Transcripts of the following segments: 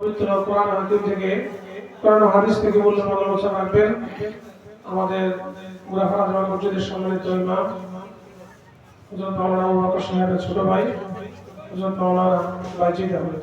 পবিত্র কোরআন হাদিস থেকে, কোরআন হাদিস থেকে বললে আলোচনা রাখবেন। আমাদের মুরাফা আজমান মসজিদের সম্মানিত ইমাম, হযরত মাওলানা আবু সাহেবের ছোট ভাই, Hazrat Maulana Bayezid Ahmed.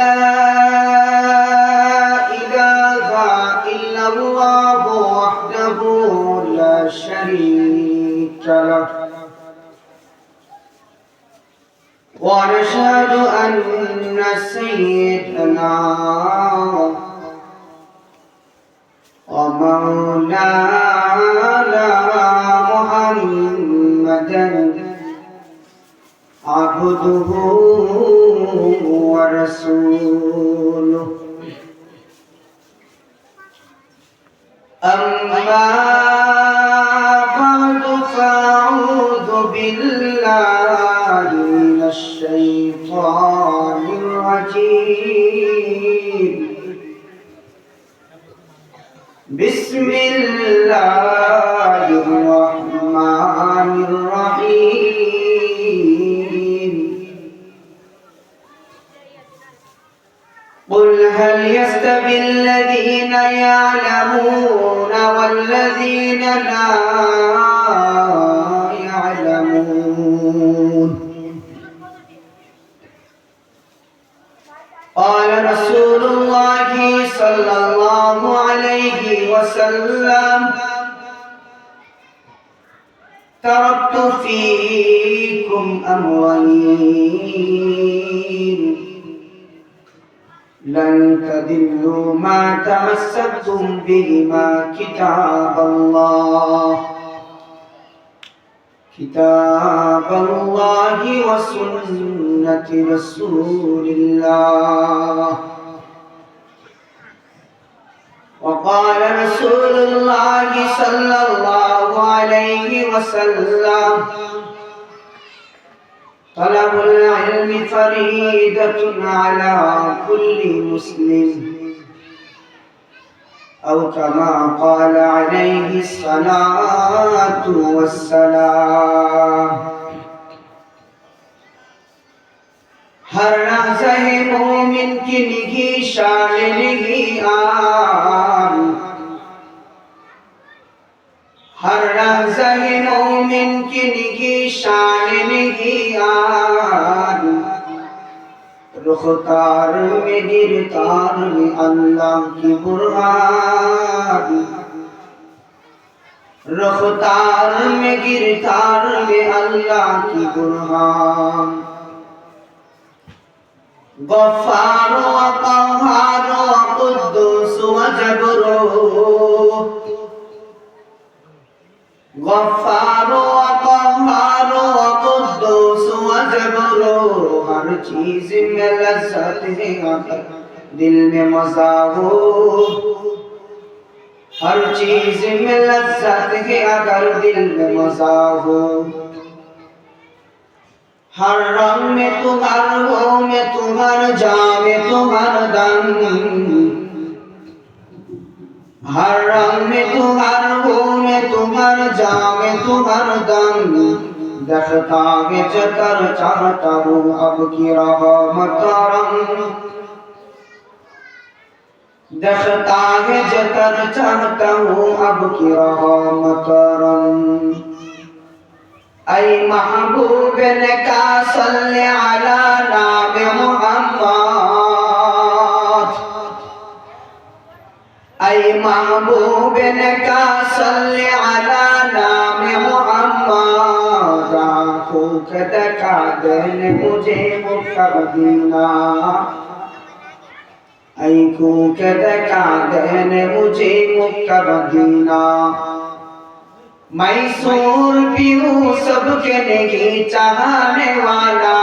saying بسم الله الرحمن الرحيم. قل هل يستوي الذين يعلمون والذين لا قال رسول الله صلى الله عليه وسلم تركت فيكم أمرين لن تضلوا ما تمسكتم بهما كتاب الله. كتاب الله وسنة رسول الله. وقال رسول الله صلى الله عليه وسلم طلب العلم فريدة على كل مسلم. أو كما قال عليه الصلاة والسلام. هر راز مومن كنه شامله آم هر آن مومن كنه شامله آم آن؟ Ruhtar mi dir tar mi Allah ki burhan Ruhtar mi dir tar mi Allah ki burhan Ghaffar wa Qahhar wa Quddus wa Jabbar Ghaffar wa Qahhar wa Quddus wa Jabbar हर चीज़ में लज्जत है दिल में मज़ा हो। हर चीज़ में लज्जत है अगर दिल में मज़ा हो। हर रंग में तुम्हार वो में तुम्हार जा में तुम्हार दम हर रंग में तुम्हार वो में तुम्हार जा तुम्हार दम देखता है चकर चाहता हूँ अब की रहा मकरम। देखता है जकर चाहता हूँ अब की रहा मकरम। ऐ महबूब ने का सल्ले अला नाम मोहम्मद। ऐ महबूब ने का सल्ले अला देने मुझे मुक्का मदीना आँखों के देखा देने मुझे मुक्का मदीना मैसूर पीऊ सबके नहीं चाहने वाला।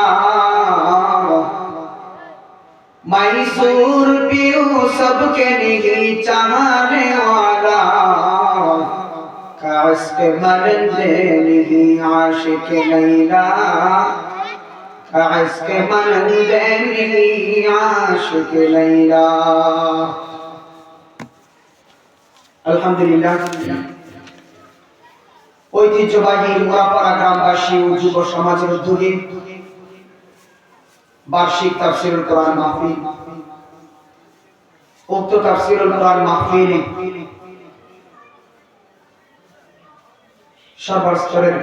मैसूर पीऊ सबके नहीं चाहने वाला। काश के मरंदे नहीं आशिक लैला। আজকে মানবে লাইলা। আলহামদুলিল্লাহ। ঐতিহ্যবাহী মুরাপাড়া গ্রামবাসী ও যুব সমাজের উদ্যোগে বার্ষিক তাফসিরুল কোরআন মাহফিল। উক্ত তাফসিরুল কোরআন মাহফিলে সর্বস্তরের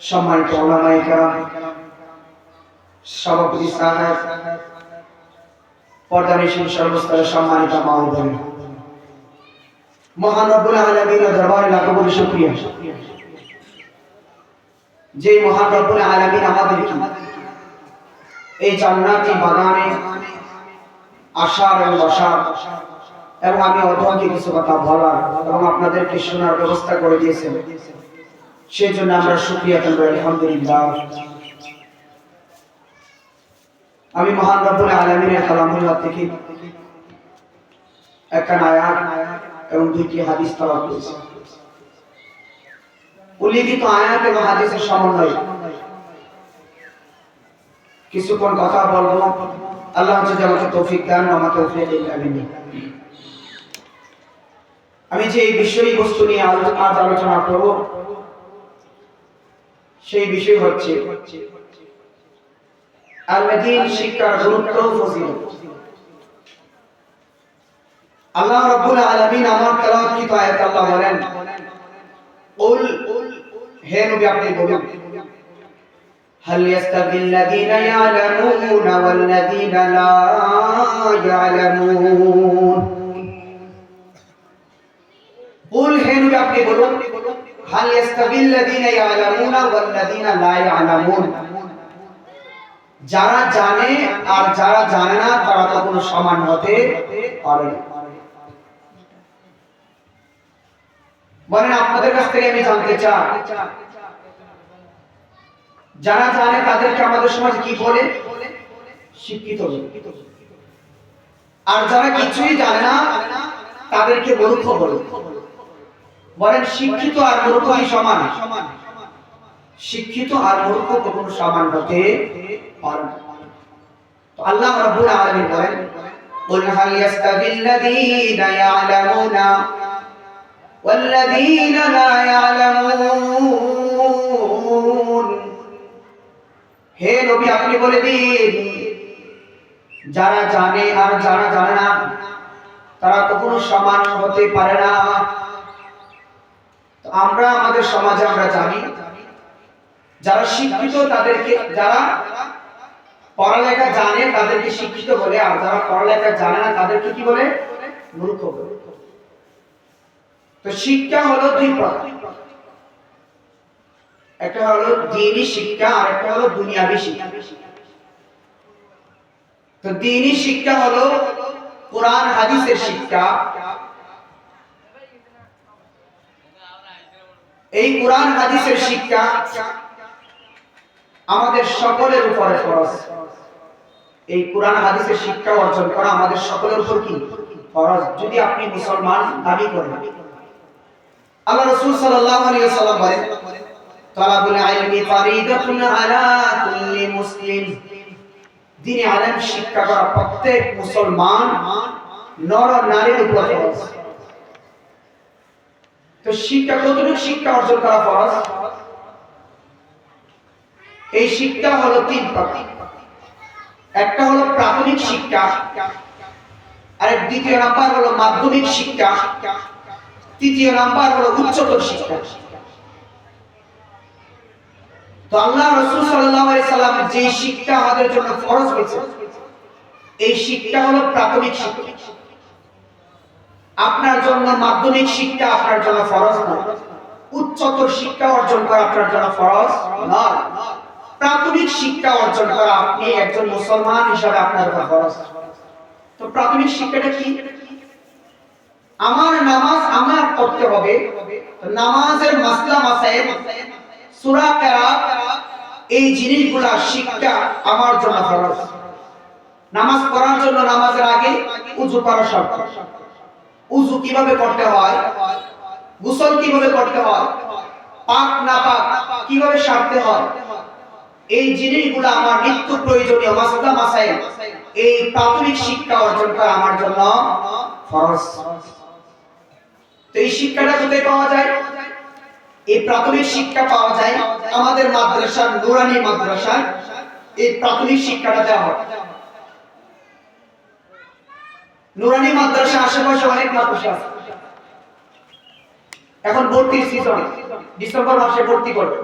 সম্মানিত ওলামায়ে কেরাম সভাপতি সাহেব পর্দানিশীল সর্বস্তরের সম্মানিত মাহবুব মহান রব্বুল আলামিনের দরবারে লাখো কোটি শুকরিয়া। যে মহান রব্বুল আলামিন আমাদেরকে এই জান্নাতি বাগানে আসার এবং বসার এবং আমি অধ্যয়নকে কিছু কথা বলার এবং আপনাদেরকে শোনার ব্যবস্থা করে দিয়েছেন সেই জন্য আমরা শুক্রিয়া কেন্দ্র আলহামদুলিল্লাহ। আমি মহান রব্বুল আলামিনের কালামুল্লাহ থেকে একটা আয়াত এবং দুইটি হাদিস তালাক করেছি। উল্লিখিত আয়াত এবং হাদিসের সমন্বয়। কিছুক্ষণ কথা বলব। আল্লাহ যদি আমাকে তৌফিক দেন আমাকে তৌফিক আমিন। আমি যে এই বিষয় বস্তু নিয়ে আজ আলোচনা করব, সেই বিষয় হচ্ছে আল-মাদিন শিক্ষার গুরুত্ব ও ফজিলত আল্লাহ রাব্বুল আলামিন আমার তেলাওয়াতকৃত আয়াত আল্লাহ বলেন কুল হে নবী আপনি বলুন هل يستوي الذين يعلمون والذين لا يعلمون قل হে নবী আপনি বলুন هل يستوي الذين يعلمون والذين لا يعلمون যারা জানে আর যারা জানে না, তারা তো কোনো সমান হতে পারে বলেন, আপনাদের কাছ থেকে আমি জানতে চাই, যারা জানে তাদেরকে আমাদের সমাজ কি বলে? শিক্ষিত আর যারা কিছুই জানে না, তাদেরকে মূর্খ বলে। বলেন, শিক্ষিত আর মূর্খ সমান। শিক্ষিত আর মূর্খ কখনো সমান হতে পারে না। তো আল্লাহ রাব্বুল আলামিন বলেন قل هل يستوي الذين يعلمون والذين لا يعلمون হে নবী আপনি বলে দিন যারা জানে আর যারা জানে না তারা কখনো সমান হতে পারে না তো আমরা আমাদের সমাজে আমরা জানি যারা শিক্ষিত তাদেরকে যারা পড়ালেখা জানে, তাদেরকে শিক্ষিত বলে, আর যারা পড়ালেখা জানে না, তাদেরকে কি বলে? মূর্খ বলে। তো শিক্ষা হলো দুই প্রকার। একটা হলো দিনী শিক্ষা, আর একটা হলো দুনিয়াবি শিক্ষা। তো দিনী শিক্ষা হলো কোরআন, হাদিসের শিক্ষা। এই কোরআন, হাদিসের শিক্ষা আমাদের সকলের উপরে ফরজ। এই কোরআন হাদিসের শিক্ষা অর্জন করা আমাদের সকলের উপর কি? ফরজ। যদি আপনি মুসলমান, দাবি করেন। আল্লাহ রাসূল সাল্লাল্লাহু আলাইহি ওয়াসাল্লাম বলেন, তালাবুল ইলমি ফারিদাতুন আলা কুল্লি মুসলিম। দ্বীনে আলেম শিক্ষা করা প্রত্যেক মুসলমান নর নারীর উপর ফরজ। তো শিক্ষা, কতটুকু শিক্ষা অর্জন করা ফরজ? এই শিক্ষা হলো তিন প্রকার। একটা হলো প্রাথমিক শিক্ষা, আর দ্বিতীয় নাম্বার হলো মাধ্যমিক শিক্ষা, তৃতীয় নাম্বার হলো উচ্চতর শিক্ষা। তো আল্লাহ রসুল সাল্লাম যে শিক্ষা আমাদের জন্য ফরজ এই শিক্ষা হলো প্রাথমিক শিক্ষা। আপনার জন্য মাধ্যমিক শিক্ষা আপনার জন্য ফরজ নয়, উচ্চতর শিক্ষা অর্জন করা আপনার জন্য ফরজ নয়। প্রাথমিক শিক্ষা অর্জন করা আপনি একজন মুসলমান হিসাবে আপনার উপর ফরজ। তো প্রাথমিক শিক্ষাটা কি? আমার নামাজ আমার পড়তে হবে। নামাজের মাসলা মাসাইল সূরা কেরাত, এই জিনিসগুলা শিক্ষা আমার জন্য ফরজ। নামাজ পড়ার জন্য নামাজের আগে উযু করা শর্ত। উযু কীভাবে করতে হয়? গোসল কীভাবে করতে হয়? পাক না পাক কীভাবে সারতে হয়? এই জিনিসগুলো আমার নিত্য প্রয়োজনীয় মাসলা মাসাইল, এই প্রাথমিক শিক্ষা অর্জন করা আমার জন্য ফরজ। তো এই শিক্ষাটা কোথায় পাওয়া যায়? এই প্রাথমিক শিক্ষা পাওয়া যায় আমাদের মাদ্রাসার, নুরানি মাদ্রাসার, এই প্রাথমিক শিক্ষাটা দেওয়া হয়। নুরানি মাদ্রাসা আশেপাশে অনেক মাদ্রাসা আছে। এখন ভর্তির সিজন ডিসেম্বর মাসে ভর্তি করবে।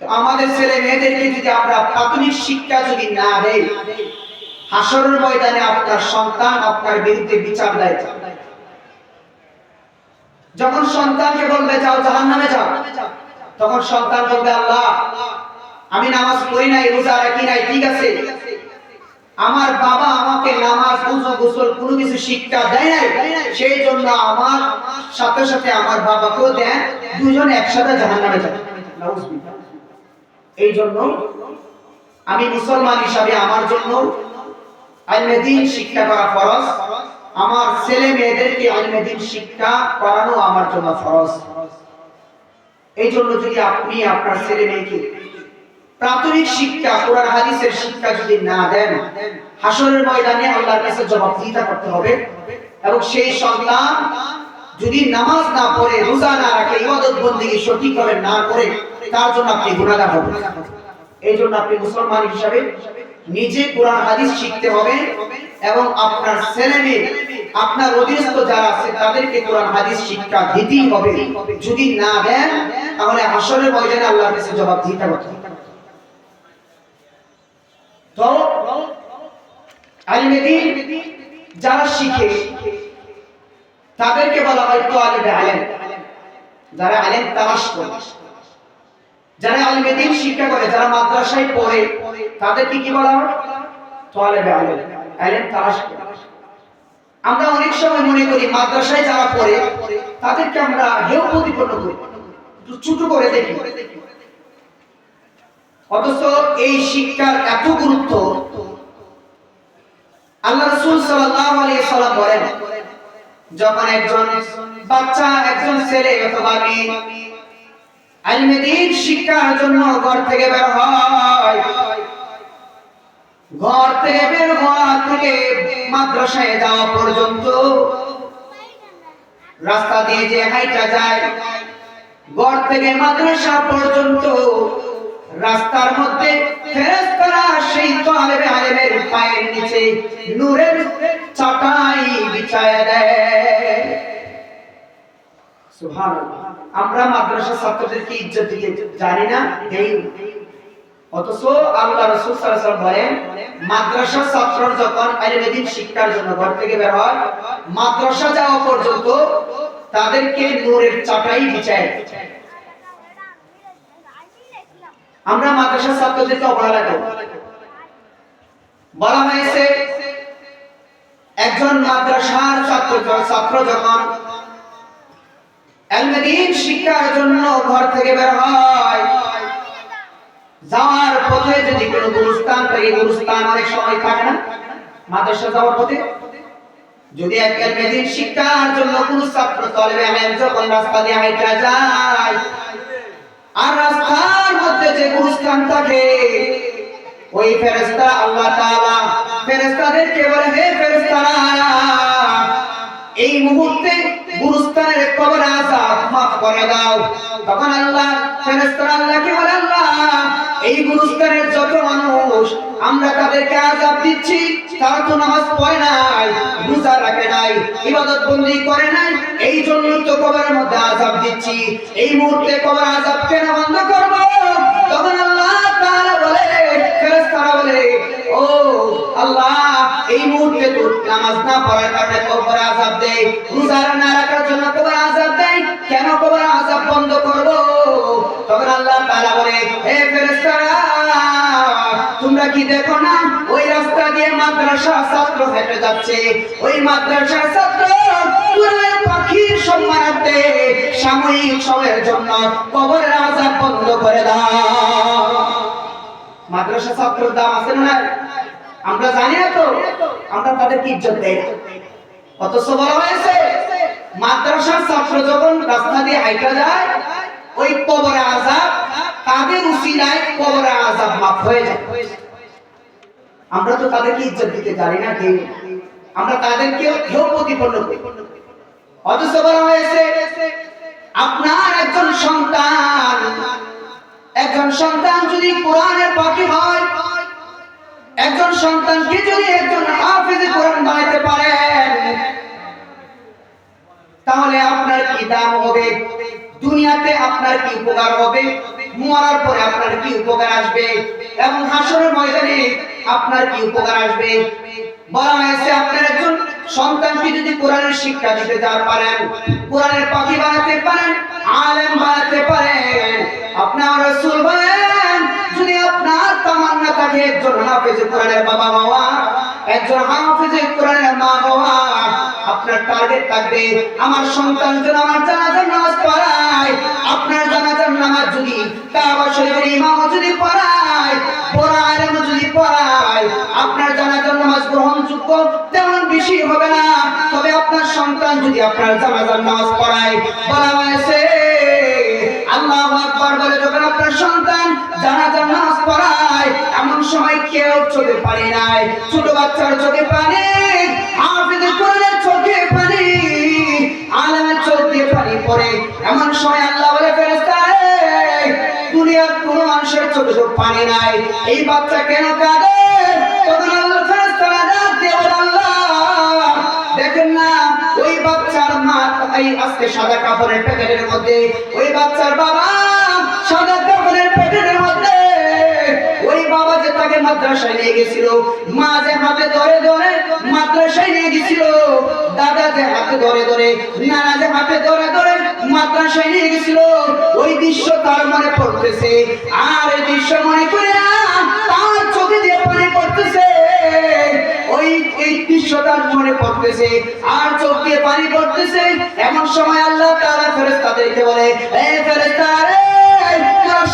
আমাদের ছেলে মেয়েদেরকে যদি আমরা প্রাথমিক শিক্ষা যদি না দেই হাসরের ময়দানে আপনার সন্তান আপনার বিরুদ্ধে বিচার দেয়। যখন সন্তানকে বলবে, যাও জাহান্নামে যাও। তখন সন্তান বলবে, আল্লাহ, আমি নামাজ পড়ি নাই, রোজা রাখি নাই, ঠিক আছে। আমার বাবা আমাকে নামাজ উজু গোসল কোনো কিছু শিক্ষা দেয় নাই। সেই জন্য আমার সাথে সাথে আমার বাবাকেও দেন, দুজন একসাথে জাহান্নামে যাবে। এই জন্য আমি মুসলমান হিসাবে আমার জন্য আলমেদিন শিক্ষা করা ফরজ। আমার ছেলে মেয়েদেরকে আলমেদিন শিক্ষা করানো আমার জন্য ফরজ। এই জন্য যদি আপনি আপনার ছেলে মেয়েকে প্রাথমিক শিক্ষা, কোরআন, হাদিসের শিক্ষা যদি না দেন হাসরের ময়দানে আল্লাহর কাছে জবাবদিহিতা করতে হবে এবং সেই সন্তান যদি নামাজ না পড়ে, রোজা না রাখে, ইবাদত বন্দেগী সঠিকভাবে না করে, তার জন্য আপনি গুনাহগার হবেন। এই জন্য আপনি মুসলমান হিসাবে নিজে কোরআন, হাদিস শিখতে হবে এবং আপনার ছেলে মেয়ে, আপনার অধীনস্থ যারা আছে, তাদেরকে কোরআন, হাদিস শিক্ষা দিতেই হবে। যদি না দেন, তাহলে হাসরের ময়দানে আল্লাহর কাছে জবাবদিহিতা করতে হবে। তো আলিমেদিন যারা শিখে তাদেরকে বলা হয় তো আলিমে। যারা আলেম তালাশ করে। যারা আলিমেদিন শিক্ষা করে, যারা মাদ্রাসায় পড়ে, তাদেরকে কি বলা হয়? তো আলিমে। আলেম তালাশ করে। আমরা অনেক সময় মনে করি, মাদ্রাসায় যারা পড়ে, তাদেরকে আমরা হেয় প্রতিপন্ন করি। ছোট করে দেখি। অথচ এই শিক্ষার এত গুরুত্ব। আল্লাহ রাসূল সাল্লাল্লাহু আলাইহি সাল্লাম বলেন যখন একজন বাচ্চা, একজন ছেলে অথবা মেয়ে আলমে শিক্ষার জন্য ঘর থেকে বের হয়, ঘর থেকে বের হওয়া থেকে মাদ্রাসায় যাওয়া পর্যন্ত রাস্তা দিয়ে যে হাইটা যায়, ঘর থেকে মাদ্রাসা পর্যন্ত রাস্তার মধ্যে ফেরেশতারা সেই তালেবে আলেমের পায়ের নিচে নূরের বিছায়া দেয়। সুবহানাল্লাহ। আমরা মাদ্রাসা ছাত্রদেরকে ইজ্জত জানি না? দেই অথচ আল্লাহ রাসূল সাল্লাল্লাহু আলাইহি মাদ্রাসা ছাত্র যখন আলিমেদিন শিক্ষার জন্য ঘর থেকে বের হয়, মাদ্রাসা যাওয়া পর্যন্ত তাদেরকে নূরের চাটাই বিছায়। আমরা মাদ্রাসা ছাত্রদেরকে অবহেলা করি বলা হয়েছে, একজন মাদ্রাসার ছাত্র ছাত্র যখন এলমেদিন শিক্ষার জন্য ঘর থেকে বের হয়, যাওয়ার পথে যদি কোনো গুরুস্থান থাকে গুরুস্থান অনেক সময় থাকে না, মাদ্রাসা যাওয়ার পথে। যদি এক শিক্ষার জন্য কোনো ছাত্র তলবে আমেন যখন রাস্তা দিয়ে হাইটা যায় আর রাস্তার মধ্যে যে গুরুস্থান থাকে, ওই ফেরেস্তা আল্লাহ তাআলা ফেরেশতাদেরকে বলে, হে ফেরেস্তারা এই মুহূর্তে গুরুস্থানের কবর আযাব মাফ করে দাও। তখন আল্লাহ ফেরেস্তারা আল্লাহ কেবল আল্লাহ এই গুরুস্থানের যত মানুষ, আমরা তাদেরকে আজাব দিচ্ছি, তারা তো নামাজ পড়ে নাই, রোজা রাখে নাই, ইবাদত বন্দি করে নাই এই জন্য তো কবরের মধ্যে আজাব দিচ্ছি। এই মুহূর্তে কবর আজাব কেন বন্ধ করব? তখন আল্লাহ তাআলা বলে, ফেরেশতারা বলে, ও আল্লাহ, এই মুহূর্তে তো নামাজ না পড়ার কারণে কবরে আজাব দেয় রোজা না কর দেখো না? ওই রাস্তা দিয়ে মাদ্রাসা ছাত্র হেঁটে যাচ্ছে। ওই মাদ্রাসার ছাত্র কোরআনের পাখির সম্মানার্থে সাময়িক সময়ের জন্য বন্ধ করে দাও। মাদ্রাসা দাম আছে না আমরা জানি না তো, আমরা তাদেরকে ইজ্জত দেই অথচ বলা হয়েছে, মাদ্রাসার ছাত্র যখন রাস্তা দিয়ে হাইটা যায়, ওই কবরে আজাব, তাদের উসিলায় কবরে আজাব মাফ হয়ে যায়। আমরা তো তাদেরকে ইজ্জত দিতে জানি না কেউ। আমরা তাদেরকে কেউ প্রতিপন্ন করি। অথচ বলা হয়েছে, আপনার একজন সন্তান একজন সন্তান যদি কোরআনের পাখি হয়, একজন সন্তানকে যদি একজন হাফিজ কোরআন বানাইতে পারেন, তাহলে আপনার কি দাম হবে? দুনিয়াতে আপনার কি উপকার হবে? মরার পরে আপনার কি উপকার আসবে? এবং হাসরের ময়দানে আপনার কি উপকার আসবে? বলা হয়েছে আপনার একজন সন্তানকে যদি কোরআনের শিক্ষা দিতে যা পারেন, কোরআনের পাখি বানাতে পারেন, আলেম বানাতে পারেন, আপনার রসুল বলেন, যদি আপনার তামান্না থাকে, একজন হাফেজ কোরআনের বাবা বাবা একজন হাফেজ কোরআনের মা বাবা আপনার টার্গেট থাকবে। আমার সন্তান যেন আমার জানাজার নামাজ পড়ায়, আপনার জানাজার নামাজ যদি কাবা শরীফের ইমাম যদি পড়ায় পড়ায় যদি পড়ায়, আপনার জানাজার নামাজ গ্রহণযোগ্য তেমন বেশি হবে না। তবে আপনার সন্তান যদি আপনার জানাজার নামাজ পড়ায়, বলা হয়েছে, আল্লাহ আকবার বলে যখন আপনার সন্তান জানাজার নামাজ পড়ায়, এমন সময় কেউ চোখে পানি নাই, ছোট বাচ্চার চোখে পানি হাফিজের কোরআনের সময় আল্লাহ বলে দুনিয়ার কোনো মানুষের চোখে তো পানি নাই। এই বাচ্চা কেন কাঁদে? তখন আল্লাহ ফেরেস্তারা ডাক দিয়ে আল্লাহ, দেখেন না, ওই বাচ্চার মা আজকে সাদা কাপড়ের প্যাকেটের মধ্যে ওই বাচ্চার বাবা মাদ্রাসায় নিয়ে গেছিল। মা যে হাতে ধরে ধরে মাদ্রাসায় নিয়ে গেছিল। দাদা যে হাতে ধরে ধরে নানা যে হাতে ধরে ধরে মাদ্রাসায় নিয়ে গেছিল। ওই দৃশ্য তার মনে পড়তেছে। আর এই দৃশ্য মনে করে তার চোখে দিয়ে পানি পড়তেছে। ওই, এই দৃশ্য তার মনে পড়তেছে। আর চোখ দিয়ে পানি পড়তেছে। এমন সময় আল্লাহ তাআলা ফেরেশতাদেরকে বলে এই ফেরেশতা রে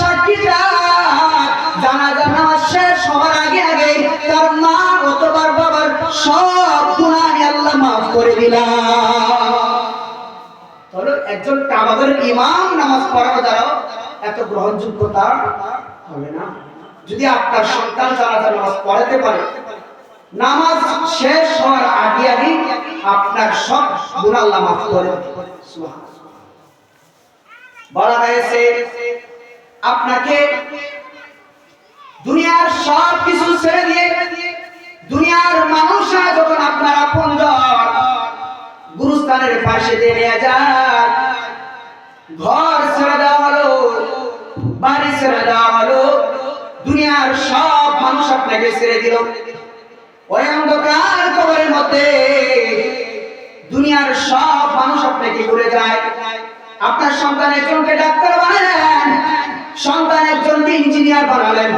সাক্ষী থাক সব গুনাহ আমি আল্লাহ মাফ করে দিলাম। তাহলে একজন কাবাগের ইমাম নামাজ পড়ানো দ্বারা এত গ্রহণযোগ্যতা হবে না। যদি আপনার সন্তান জানাজা নামাজ পড়াতে পারে, নামাজ শেষ হওয়ার আগে আগে আপনার সব গুনাহ আল্লাহ মাফ করে বলা হয়েছে, আপনাকে দুনিয়ার সব কিছু ছেড়ে দিয়ে দুনিয়ার মানুষরা যখন আপনার আপন গুরুস্থানের পাশে দিয়ে নিয়ে যান, ঘর ছেড়ে দেওয়া হলো, বাড়ি ছেড়ে দেওয়া হলো, দুনিয়ার সব মানুষ আপনাকে ছেড়ে দিল। ওই অন্ধকার কবরের মধ্যে দুনিয়ার সব মানুষ আপনাকে ঘুরে যায়। আপনার সন্তান একজনকে ডাক্তার বানালেন, সন্তান একজনকে ইঞ্জিনিয়ার বানালেন,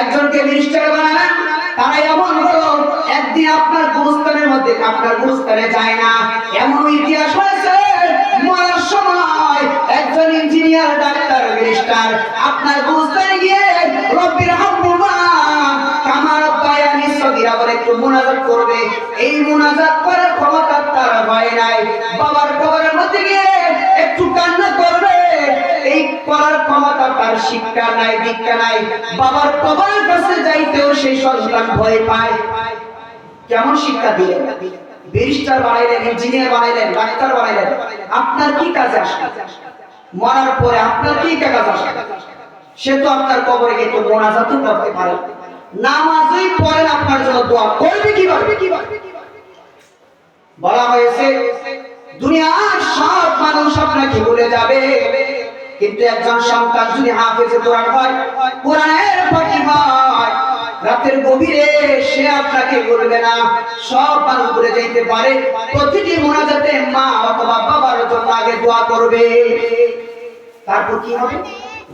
একজনকে মিনিস্টার বানালেন তারা এমন হলো, একদিন আপনার গুরুস্থানের মধ্যে, আপনার গুরুস্থানে যায় না। এমন ইতিহাস হয়েছে, মরার সময় একজন ইঞ্জিনিয়ার, ডাক্তার, মিনিস্টার, আপনার গুরুস্থানে গিয়ে রব্বির হাম্মুমা কামার বলে একটু মুনাজাত করবে। এই মুনাজাত করার ক্ষমতা তার হয় নাই। বাবার কবরের মধ্যে গিয়ে একটু কান্না করবে এই করার ক্ষমতা তার শিক্ষা নাই, দীক্ষা নাই। বাবার কবরের কাছে যাইতেও সেই সন্তান ভয় পায়। কেমন শিক্ষা দিলেন ব্যারিস্টার বানাইলেন, ইঞ্জিনিয়ার বানাইলেন, ডাক্তার বানাইলেন। আপনার কি কাজে আসে? মরার পরে আপনার কি কাজ আসে? সে তো আপনার কবরে গিয়ে তো মোনাজাতও করতে পারে। নামাজই পড়েন, আপনার জন্য দোয়া করবে কীভাবে? বলা হয়েছে, দুনিয়ার সব মানুষ আপনাকে বলে যাবে। কিন্তু একজন সন্তান যদি হাফেজে কোরআন হয়, কোরআনের পাখি হয়, রাতের গভীরে সে আপনাকে বলবে না, সব পালন করে যাইতে পারে। প্রতিটি মোনাজাতে মা অথবা বাবার জন্য আগে দোয়া করবে। তারপর কি হবে?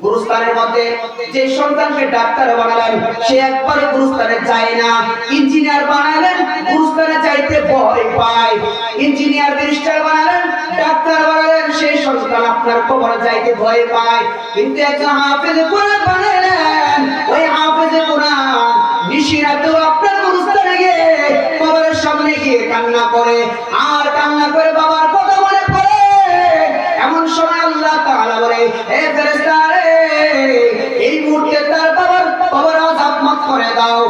গুরুস্থানের মধ্যে যে সন্তানকে ডাক্তার বানালেন, সে একবারে গুরুস্থানে যায় না। ইঞ্জিনিয়ার বানালেন, গুরুস্থানে যাইতে ভয় পায়। ইঞ্জিনিয়ার মিনিস্টার বানালেন, ডাক্তার বানালেন, সে সন্তান আপনার কবরে যাইতে ভয় পায়। কিন্তু একজন হাফেজ কোরআন বানালেন, ওই হাফেজ কোরআন নিশিরাতেও আপনার গুরুস্থানে গিয়ে কবরের সামনে গিয়ে কান্না করে। আর কান্না করে বাবার কথা বলে পড়ে। এমন সময় আল্লাহ তাআলা বলে, হে